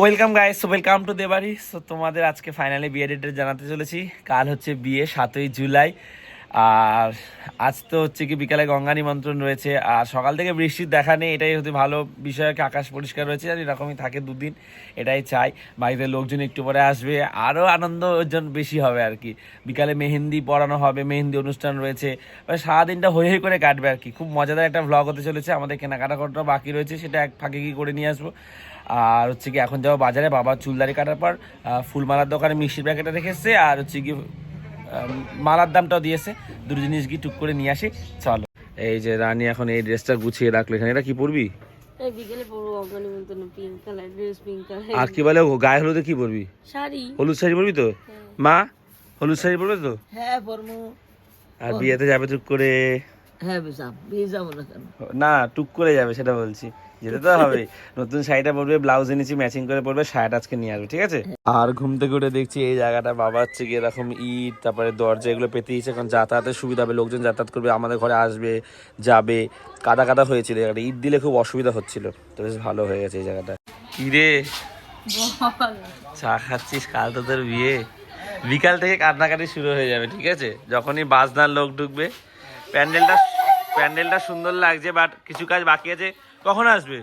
Welcome guys so welcome to দেবাড়ি so তোমাদের আজকে finally বিয়ে ডেটের জানাতে চলেছি। কাল হচ্ছে বিয়ে, সাতই জুলাই। আর আজ তো হচ্ছে কি বিকালে গঙ্গা নিমন্ত্রণ রয়েছে। আর সকাল থেকে বৃষ্টির দেখা নেই, এটাই হচ্ছে ভালো বিষয় আকাশ পরিষ্কার রয়েছে, আর এরকমই থাকে দুদিন, এটাই চাই। বাড়িতে লোকজন একটু পরে আসবে, আরও আনন্দ ওর জন্য বেশি হবে আর কি। বিকালে মেহেন্দি পড়ানো হবে, মেহেন্দি অনুষ্ঠান রয়েছে মানে সারাদিনটা হই হই করে কাটবে আর কি। খুব মজাদার একটা ভ্লগ হতে চলেছে, আমাদের কেনাকাটা করাটা বাকি রয়েছে, সেটা এক ফাঁকে কি করে নিয়ে আসব। আর হচ্ছে কি এখন যাব বাজারে, বাবা চুলদারি কাটার পর ফুলমালার দোকানে মিষ্টির প্যাকেটটা রেখে এসছে, আর হচ্ছে কি মালার দামটাও দিয়েছে। দুটো জিনিস গিয়ে টুক করে নিয়ে আসি চলো। এই যে রানী এখন এই ড্রেসটা গুছিয়ে রাখল। এখানে এটা কি পরবি? এই বিকেলে পরবো অঙ্গ নিমন্ত্রণ পিঙ্ক কালার ড্রেস পিঙ্ক আর কি বলে ও গায়ে হলুদে কি পরবি? শাড়ি। হলুদ শাড়ি পরবি তো? মা হলুদ শাড়ি পরবে তো? হ্যাঁ পরমু আর বিয়েতে যাবে টুক করে? হ্যাঁ বেসাম বিয়ে যাব না কেন? না টুক করে যাবে সেটা বলছি। যেতে তো হবে নতুন শাড়িটা পরবে ব্লাউজ এনেছি ম্যাচিং করে পরবে শাড়িটা আজকে নিয়ে আসবে ঠিক আছে? আর ঘুম থেকে উঠে দেখছি এই জায়গাটা বাবা হচ্ছে কি এরকম ইট তারপরে দরজা এগুলো পেতে দিয়েছে এখন যাতায়াতের সুবিধা হবে লোকজন যাতায়াত করবে আমাদের ঘরে আসবে যাবে। কাদা কাদা হয়েছিল জায়গাটা। ইট দিলে খুব অসুবিধা হচ্ছিল। তো বেশ ভালো হয়ে গেছে এই জায়গাটা। কি রে চা খাচ্ছিস? কাল তো তোর বিয়ে। বিকাল থেকে কান্নাকাটি শুরু হয়ে যাবে ঠিক আছে? যখনই বাজনার লোক ঢুকবে প্যান্ডেলটা প্যান্ডেলটা সুন্দর লাগছে বাট কিছু কাজ বাকি আছে। কখন আসবে?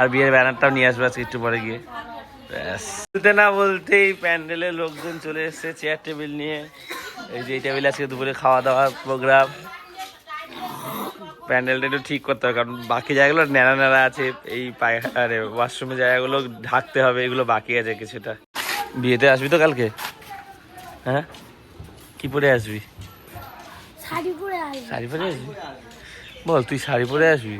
আর বিয়ের ব্যানারটাও নিয়ে আসবে আজকে একটু পরে গিয়ে। বলতে না বলতেই প্যান্ডেলের লোকজন চলে এসেছে চেয়ার টেবিল নিয়ে। এই যে এই টেবিলে আজকে দুপুরে খাওয়া দাওয়ার প্রোগ্রাম। প্যান্ডেলটা একটু ঠিক করতে হবে কারণ বাকি জায়গাগুলো ন্যাড়া ন্যাড়া আছে এই পায়খানা ওয়াশরুমের জায়গাগুলো ঢাকতে হবে এগুলো বাকি আছে কিছুটা। বিয়েতে আসবি তো কালকে? হ্যাঁ? কি পরে আসবি? শাড়ি পরে আসব। শাড়ি পরে আসবি? বল তুই শাড়ি পরে আসবি?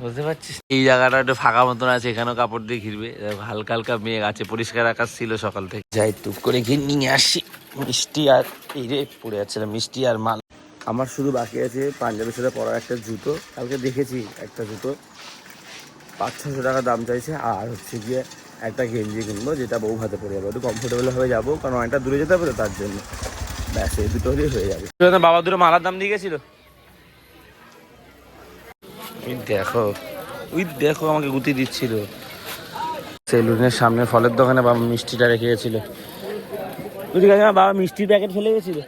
বুঝতে পারছিস? এই জায়গাটা একটু ফাঁকা মতন আছে এখানেও কাপড় দিয়ে ঘিরবে। হালকা হালকা মেঘ আছে পরিষ্কার আকাশ ছিল সকাল থেকে। যাই টুক করে গিয়ে নিয়ে আসি। মিষ্টি আর এই রে পড়ে যাচ্ছে না মিষ্টি আর মাল। আমার শুধু বাকি আছে পাঞ্জাবের সাথে পরার একটা জুতো। কালকে দেখেছি একটা জুতো। পাঁচ ছশো টাকা দাম চাইছে আর হচ্ছে গিয়ে একটা গেঞ্জি কিনবো যেটা বউ হাতে পরে যাব। একটু কমফোর্টেবল হয়ে যাব কারণ অনেকটা দূরে যেতে হবে তার জন্য। ব্যাস এই দুটো হলেই হয়ে যাবে। বাবা দুটো মালার দাম দিয়ে গেছিল? দেখো ওই দেখো আমাকে গুতি দিচ্ছিল। সেলুনের সামনে ফলের দোকানে বাবা মিষ্টিটা রেখে গেছিল। বুঝলি গেছে আমার বাবা মিষ্টির প্যাকেট ফেলে গেছিল?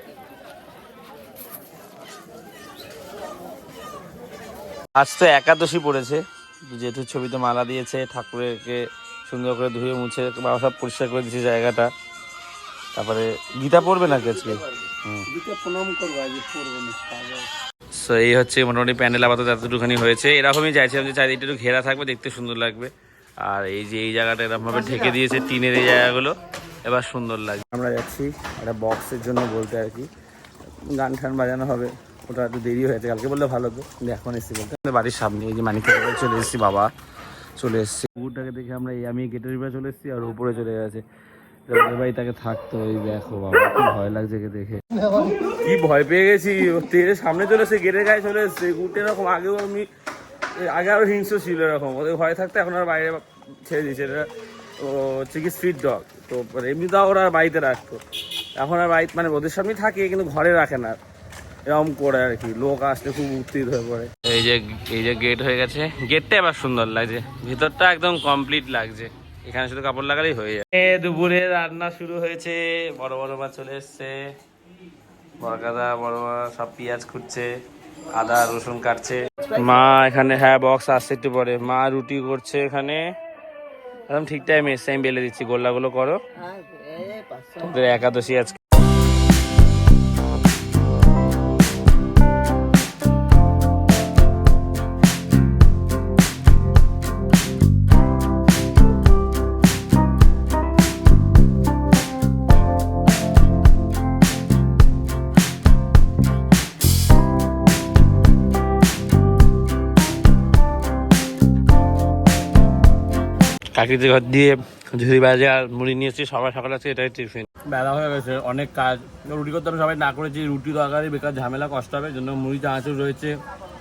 আজ তো একাদশী পড়েছে। যেহেতু ছবিতে মালা দিয়েছে ঠাকুরকে সুন্দর করে ধুয়ে মুছে বাবা সব পরিষ্কার করে দিয়েছে জায়গাটা। তারপরে গীতা পড়বে নাকি আজকে? হুম। সো এই হচ্ছে মোটামুটি প্যান্ডেল আপাতত এতটুখানি হয়েছে। এরকমই চাইছিলাম যে চারিদিকটা একটু ঘেরা থাকবে দেখতে সুন্দর লাগবে। আর এই যে এই জায়গাটা এরকম ভাবে ঢেকে দিয়েছে টিনের এই জায়গাগুলো এবার সুন্দর লাগবে আমরা যাচ্ছি একটা বক্সের জন্য বলতে আর কি। গান টান বাজানো হবে ওটা একটু দেরি হয়েছে কালকে বললে ভালো হতো। এখন এসেছি বলতে। আমাদের বাড়ির সামনে এই যে মানিক চলে এসেছি বাবা চলে এসেছি। কুকুরটাকে দেখে আমরা এই আমি গেটের উপরে চলে এসেছি আর উপরে চলে গেছে। ভাই তাকে থাকতো এই দেখো বাবা কি ভয় লাগছে একে দেখে। কি ভয় পেয়ে গেছি? তেরে সামনে চলে এসে গেটের গায়ে চলে এসছে। কুকুরটা এরকম আগেও আমি আগে আরও হিংস্র ছিল এরকম। ওদের ভয় থাকতে এখন আর বাইরে ছেড়ে দিয়েছে। এটা ও হচ্ছে কি স্ট্রিট ডগ তো মানে এমনি তো ওরা আর বাড়িতে রাখতো। এখন আর বাড়িতে মানে ওদের সামনেই থাকে কিন্তু ঘরে রাখে না। এরকম করে আর কি। লোক আসলে খুব উত্তীত হয়ে পড়ে। এই যে এই যে গেট হয়ে গেছে। গেটটা এবার সুন্দর লাগছে। ভিতরটা একদম কমপ্লিট লাগছে। এখানে শুধু কাপড় লাগালেই হয়ে যায়। এ, দুপুরে রান্না শুরু হয়েছে বড় বড় মাছ চলে এসছে। বড় কাদা বড় বড় সব পেঁয়াজ খুঁজছে আদা রসুন কাটছে। মা এখানে হ্যাঁ বক্স আসছে একটু পরে। মা রুটি করছে এখানে। একদম ঠিক টাইমে এসছে আমি বেলে দিচ্ছি। গোল্লাগুলো করো। হ্যাঁ তোদের একাদশী আজকে। কাকিতে ঘর দিয়ে ঝুড়ি বাজে আর মুড়ি নিয়েছি সবাই সকালে আছে এটাই টিফিন। বেলা হয়ে গেছে অনেক কাজ। রুটি করতে হবে সবাই না করেছি রুটি তরকারি বেকার ঝামেলা কষ্ট হবে জন্য মুড়ি চানাচুর রয়েছে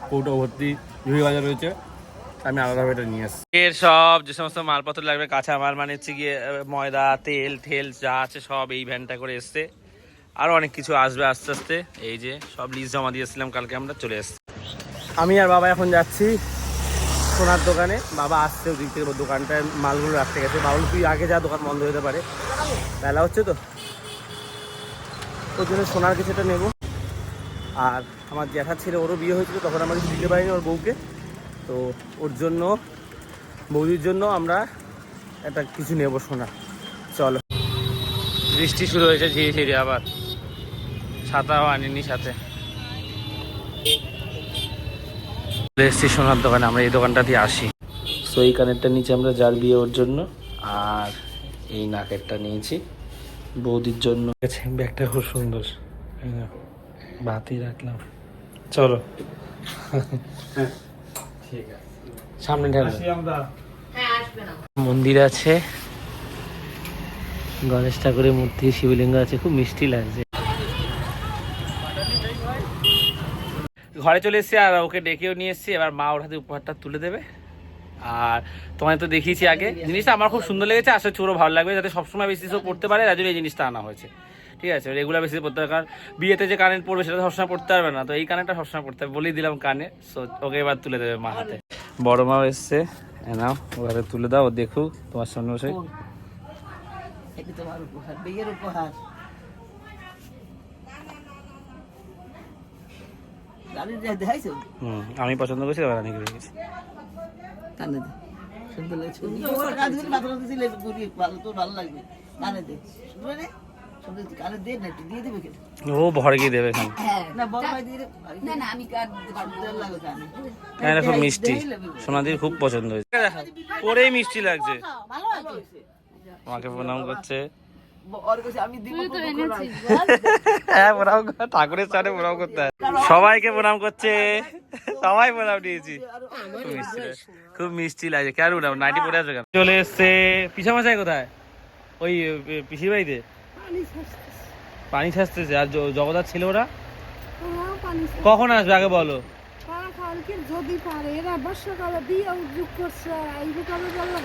কৌটো ভর্তি ঝুড়ি বাজার রয়েছে। আমি আলাদাভাবে এটা নিয়ে আসছি এর সব যে সমস্ত মালপত্র লাগবে কাঁচা মাল মানে হচ্ছে গিয়ে ময়দা তেল ঠেল যা আছে সব এই ভ্যানটা করে এসছে। আরও অনেক কিছু আসবে আস্তে আস্তে। এই যে সব লিস্ট জমা দিয়েছিলাম কালকে আমরা চলে এসছি। আমি আর বাবা এখন যাচ্ছি। সোনার দোকানে। বাবা আসছে ওদিক থেকে দোকানটায় মালগুলো রাখতে গেছে। বাবুল, তুই আগে যা, দোকান বন্ধ হতে পারে। বেলা হচ্ছে তো। ওর জন্য সোনার কিছুটা নেব। আর আমার জ্যাঠার ছেলে, ওরও বিয়ে হয়েছিল, তখন আমরা কিছু দিতে পারিনি ওর বউকে। তো ওর জন্য, বৌদির জন্য আমরা একটা কিছু নেব সোনা। চলো। বৃষ্টি শুরু হয়েছে ঝিরি ঝিরি আবার। ছাতাও আনিনি সাথে। এসেছি সোনার দোকানে আমরা এই দোকানটা দিয়ে আসি। সো এই কানেরটা নিচে আমরা যার বিয়ে ওর জন্য আর এই নাকেরটা নিয়েছি বৌদির জন্য। ব্যাগটা খুব সুন্দর। এই বাতি রাখলাম। চলো। ঠিক আছে। সামনে মন্দির আছে। গণেশ ঠাকুরের মূর্তি শিবলিঙ্গ আছে খুব মিষ্টি লাগছে। ঘরে চলে এসেছি আর ওকে ডেকেও নিয়ে এসেছি। এবার মা ওর হাতে উপহারটা তুলে দেবে। আর তোমায় তো দেখিয়েছি আগে। জিনিসটা আমার খুব সুন্দর লেগেছে। আশা চোরও ভালো লাগবে যাতে সবসময় বেশি সব পড়তে পারে। তার জন্য এই জিনিসটা আনা হয়েছে। ঠিক আছে? রেগুলার বেশি পড়তে হবে। কারণ বিয়েতে যে কানের পড়বে সেটা সবসময় পড়তে পারবে না। তো এই কানেরটা সবসময় পড়তে হবে। বলেই দিলাম কানে। সো ওকে এবার তুলে দেবে মা হাতে। বড় মাও এসছে। নাও ওখানে তুলে দাও। দেখুক তোমার সামনে বসে উপহার, বিয়ের উপহার। আমি পছন্দ করছি এবার অনেক গেছি। কানে দে। সুন্দর লাগছে ওর কাজ করে মাথা মাথা দিলে ঘুরিয়ে ভালো তো ভালো লাগবে। কানে দে। সুন্দর রে সুন্দর কানে দে না একটু দিয়ে দেবে কেটে। ও ভর গিয়ে দেবে এখানে। কানে হ্যাঁ এটা খুব মিষ্টি। সোনাদির খুব পছন্দ হয়েছে। পরেই মিষ্টি লাগছে। আমাকে প্রণাম করছে। ওর কাছে আমি দিব হ্যাঁ ঠাকুরের প্রণাম করতে হয়। সবাইকে প্রণাম করছে। সবাই প্রণাম দিয়েছি খুব মিষ্টি লাগছে। খুব মিষ্টি লাগছে কেন প্রণাম? নাইটি পরে আসবে কেন? চলে এসছে। পিসা মশাই কোথায়? ওই পিসির বাড়িতে? পানি ছাড়তেছে। আর জগদার ছিল ওরা? কখন আসবে? আগে বলো।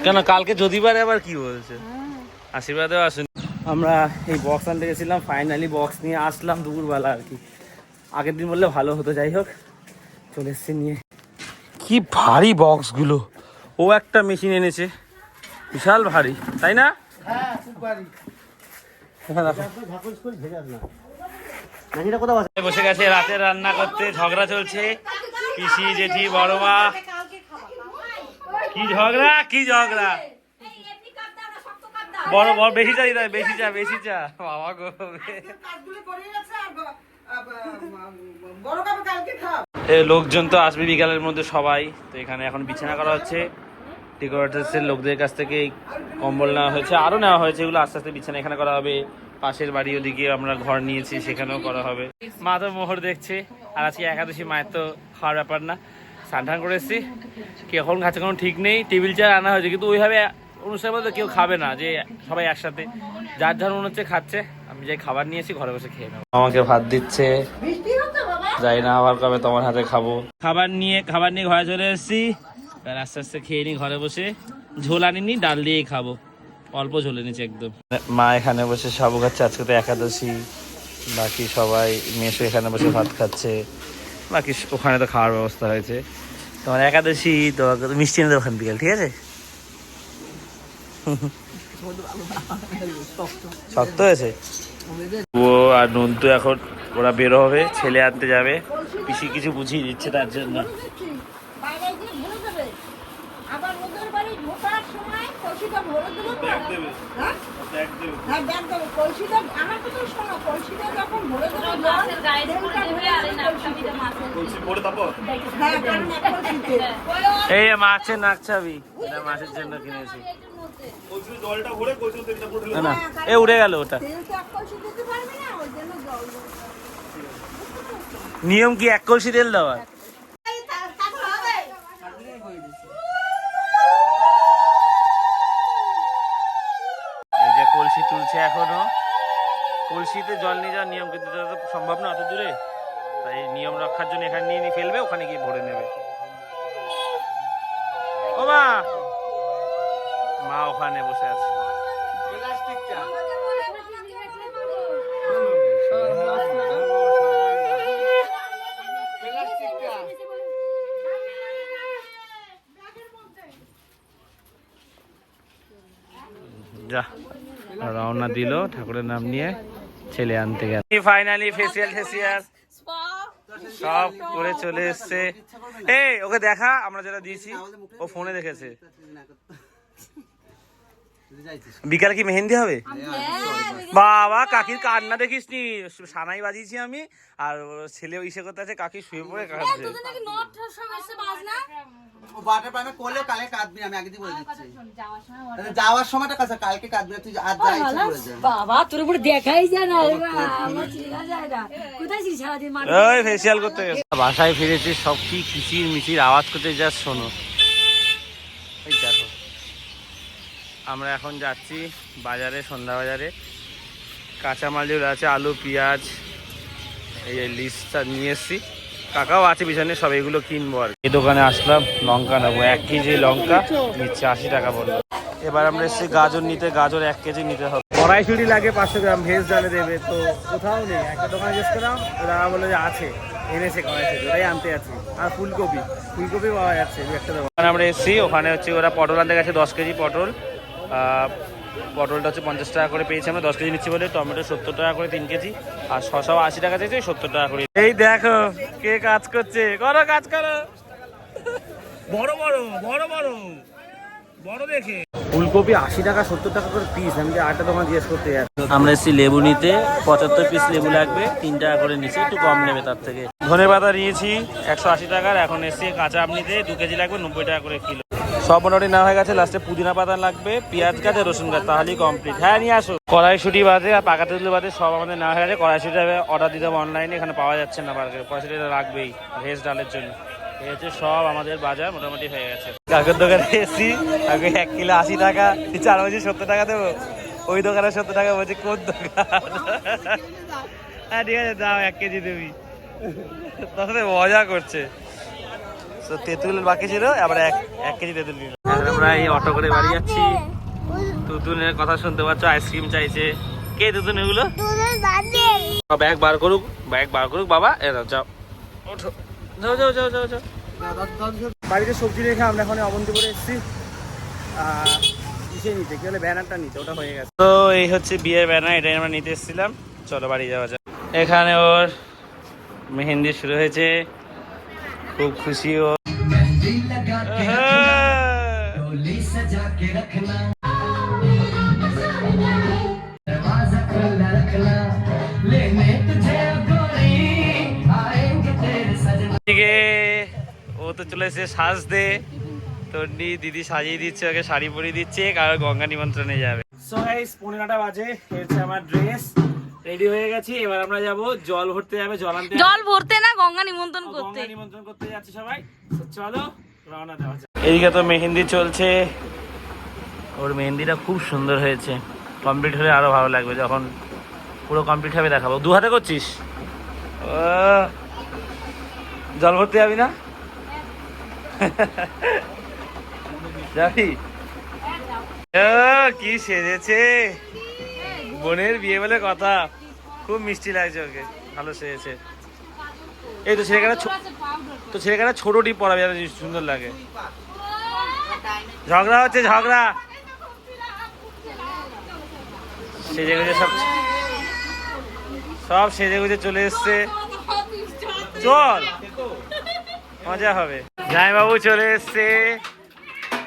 কেন কালকে যদি পারে আবার কি বলছে? হ্যাঁ। আশীর্বাদেও আসুন। আমরা এই বক্স আনতে গেছিলাম ফাইনালি বক্স নিয়ে আসলাম দুপুরবেলা আর কি। আগের দিন বললে ভালো হতো যাই হোক চলে এসছে নিয়ে। কি ভারী বক্সগুলো ও একটা মেশিন এনেছে বিশাল ভারী তাই না? হ্যাঁ, বসে গেছে রাতে রান্না করতে ঝগড়া চলছে। পিসি জেঠি বড় মা কি ঝগড়া কি ঝগড়া? বড় বড়, বেশি চা দিতে বেশি চা বেশি চা। বাবা গো। লোকজন তো আসবে বিকালের মধ্যে সবাই। তো এখানে এখন বিছানা করা হচ্ছে। ডেকোরেটার্সের লোকদের কাছ থেকে কম্বল নেওয়া হয়েছে আরও নেওয়া হয়েছে। এগুলো আস্তে আস্তে বিছানা এখানে করা হবে। পাশের বাড়ি ওদিকে আমরা ঘর নিয়েছি, সেখানেও করা হবে। মা তো মোহর দেখছে। আর আজকে একাদশী, মায়ের তো খাওয়ার ব্যাপার না। স্নান টান করে এসেছি। কখন খাচ্ছে কোনো ঠিক নেই। টেবিল, চেয়ার আনা হয়েছে। কিন্তু ওইভাবে অনুষ্ঠানের মধ্যে কেউ খাবে না যে সবাই একসাথে। যার যার মনে হচ্ছে খাচ্ছে আমি যাই খাবার নিয়েছি ঘরে বসে খেয়ে নেব। আমাকে ভাত দিচ্ছে। যাই না আবার কবে তোমার হাতে খাব। খাবার নিয়ে খাবার নিয়ে ঘরে চলে এসেছি। এবার আস্তে আস্তে খেয়ে নি ঘরে বসে। ঝোল আনিনি ডাল দিয়েই খাব। অল্প ঝোলে নিচে একদম। মা এখানে বসে সাবু খাচ্ছে আজকে তো একাদশী। বাকি সবাই মেসো এখানে বসে ভাত খাচ্ছে। বাকি ওখানে তো খাওয়ার ব্যবস্থা হয়েছে। তোমার একাদশী তো মিষ্টি এনে দেবো ওখান বিকেল ঠিক আছে? শক্ত হয়েছে ও আর নন্তু এখন ওরা বেরো হবে ছেলে আনতে যাবে পিসি কিছু বুঝিয়ে দিচ্ছে তার জন্য? হ্যাঁ? এই মাছের নাক চাবি মাছের জন্য কিনেছি না, না এ উড়ে গেল ওটা। তেল তো এক কলসি দিতে পারবে না, ওই জন্য জল দেবে। নিয়ম কি এক কলসি তেল দেওয়া? এই যে কলসি তুলছে এখনও। কলসিতে জল নিয়ে যাওয়ার নিয়ম কিন্তু তো সম্ভব না অত দূরে। তাই নিয়ম রক্ষার জন্য এখানে নিয়ে নিয়ে ফেলবে ওখানে গিয়ে ভরে নেবে। ও মা! মা ওখানে বসে আছে। যা রওনা দিল ঠাকুরের নাম নিয়ে ছেলে আনতে গেল। ফাইনালি ফেসিয়াল ফেসিয়াল সব করে চলে এসছে। এই ওকে দেখা আমরা যেটা দিয়েছি ও ফোনে দেখেছে। বিকালে কি মেহেন্দি হবে? বাবা কাকির কান্না দেখিস নি সানাই বাজিয়েছি আমি আর ওর ছেলে ইসে করতে আছে কাকি শুয়ে পড়ে কাঁদছে। বাটার পাইমে করলেও কালকে কাঁদবি আমি আগে বলে দিচ্ছি। যাওয়ার সময়টা কাছে কালকে কাঁদবি তুই। বাবা তোর উপরে দেখাই যায় না কোথায় ফেসিয়াল করতে গেছে। বাসায় ফিরেছি সব কি কিচির মিচির আওয়াজ করতে যা শোনো। ওই দেখো। আমরা এখন যাচ্ছি বাজারে সন্ধ্যা বাজারে। কাঁচামাল যেগুলো আছে আলু পেঁয়াজ এই লিস্টটা নিয়ে এসছি। কাকাও আছে পিছনে সব এগুলো কিনবো আর এই দোকানে আসলাম লঙ্কা নেব। এক কেজি লঙ্কা নিচ্ছে আশি টাকা পড়ল এবার আমরা এসেছি গাজর নিতে। গাজর এক কেজি নিতে হবে। কড়াইশুটি লাগে পাঁচশো গ্রাম ভেজ ডালে দেবে। তো কোথাও নেই। একটা দোকানে জিজ্ঞেস করলাম ওরা বলে যে আছে। এনেছে কড়াইশুটি ওটাই আনতে আছে আর ফুলকপি। ফুলকপি পাওয়া যাচ্ছে একটা দোকান। আমরা এসেছি ওখানে হচ্ছে ওরা পটল আনতে গেছে দশ কেজি পটল। পটলটা হচ্ছে পঞ্চাশ টাকা করে পেয়েছি আমরা দশ কেজি নিচ্ছি বলে টমেটো সত্তর টাকা করে তিন কেজি আর শশাও আশি টাকা চেয়েছে সত্তর টাকা করে। এই দেখো কে কাজ করছে? করো কাজ করো। বড় বড় বড় বড় বড় দেখে। ফুলকপি আশি টাকা সত্তর টাকা করে পিস আমি যে আটটা দোকান জিজ্ঞেস করতে যাচ্ছি। আমরা এসেছি লেবু নিতে পঁচাত্তর পিস লেবু লাগবে তিন টাকা করে নিচে একটু কম নেবে তার থেকে। ধনে পাতা নিয়েছি একশো আশি টাকার এখন এসেছি কাঁচা আম নিতে দু কেজি লাগবে নব্বই টাকা করে কিলো। সব মোটামুটি না হয়ে গেছে। লাস্টে পুদিনা পাতা লাগবে পেঁয়াজ গাছ আর রসুন গাছ তাহলেই কমপ্লিট হ্যাঁ নিয়ে আসো। কড়াইশুটি বাদে আর পাকা তেঁতুল বাদে সব আমাদের না হয়ে গেছে। কড়াইশুটি অর্ডার দিতে হবে অনলাইনে এখানে পাওয়া যাচ্ছে না মার্কেটে কড়াইশুটি রাখবেই ভেজ ডালের জন্য। এই হচ্ছে সব আমাদের বাজার মোটামুটি হয়ে গেছে। কাকের দোকানে এসেছি আগে এক কিলো আশি টাকা চার বলছি সত্তর টাকা দেবো। ওই দোকানে সত্তর টাকা বলছি কোন দোকান? হ্যাঁ ঠিক আছে দাও এক কেজি দেবি তাহলে মজা করছে। তো তেঁতুল বাকি ছিল আবার এক এক কেজি তেঁতুল নিল আমরা এই অটো করে বাড়ি যাচ্ছি। তুতুনের কথা শুনতে পাচ্ছ আইসক্রিম চাইছে। কে তুতুন এগুলো? ব্যাগ বার করুক ব্যাগ বার করুক বাবা এ দাও, যাও। ওঠো। যাও যাও যাও যাও যাও। বাড়িতে সবজি রেখে আমরা এখন অবন্তিপুরে এসেছি। কিসে নিতে কি হলে ব্যানারটা নিতে ওটা হয়ে গেছে। তো এই হচ্ছে বিয়ের ব্যানার এটাই আমরা নিতে এসেছিলাম। চলো বাড়ি যাওয়া যাক। এখানে ওর মেহেন্দি শুরু হয়েছে। খুব খুশি ও। ও তো চলে এসে সাজ দে তন্ডি দিদি সাজিয়ে দিচ্ছে ওকে শাড়ি পরিয়ে দিচ্ছে কারও গঙ্গা নিমন্ত্রণে যাবে। সো গাইস পনেরোটা বাজে হচ্ছে আমার ড্রেস রেডি হয়ে গেছি এবার আমরা যাব জল ভরতে যাবে জল আনতে জল ভরতে না গঙ্গা নিমন্ত্রণ করতে। গঙ্গা নিমন্ত্রণ করতে যাচ্ছে সবাই। চলো রওনা দেওয়া যাক। এইদিকে তো মেহেন্দি চলছে। ওর মেহেন্দিটা খুব সুন্দর হয়েছে। কমপ্লিট হলে আরও ভালো লাগবে যখন পুরো কমপ্লিট হবে দেখাবো। দু হাতে করছিস? ও, জল ভরতে যাবি না? যাবি? ও, কি সেজেছে। বোনের বিয়ে বলে কথা। খুব মিষ্টি লাগছে ওকে, ভালো সেজেছে। এই তো ছেলেখানা ছো- তো ছেলেখানা ছোট টিপ পরাবে যাতে সুন্দর লাগে। ঝগড়া হচ্ছে, ঝগড়া। সেজে গুজে সব সব সেজে গুজে চলে এসছে। চল, মজা হবে। জামাইবাবু চলে এসছে।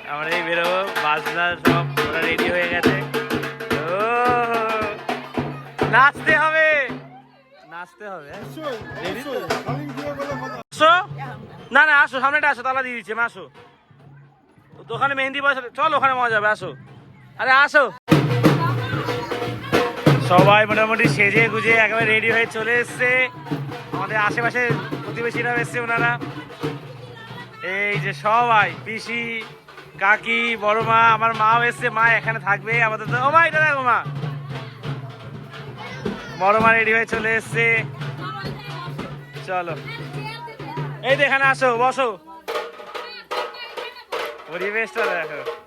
আমরা এই বেরোবো বাসনা সব রেডি হয়ে গেছে। নাচতে হবে। নাচতে হবে আসো না না আসো সামনেটা আসো তালা দিয়ে দিচ্ছে আসো। দোকানে মেহেন্দি বসে চল ওখানে মজা হবে আসো। আরে আসো। সবাই মোটামুটি সেজে গুজে একেবারে রেডি হয়ে চলে এসছে। আমাদের আশেপাশে প্রতিবেশীরাও এসছে ওনারা। এই যে সবাই পিসি কাকি বড় মা আমার মাও এসছে মা এখানে থাকবে আমাদের তো ও মা এটা দেখো মা। বড় মা রেডি হয়ে চলে এসছে। চলো। এই দেখানে আসো বসো। পরিবেশটা দেখো।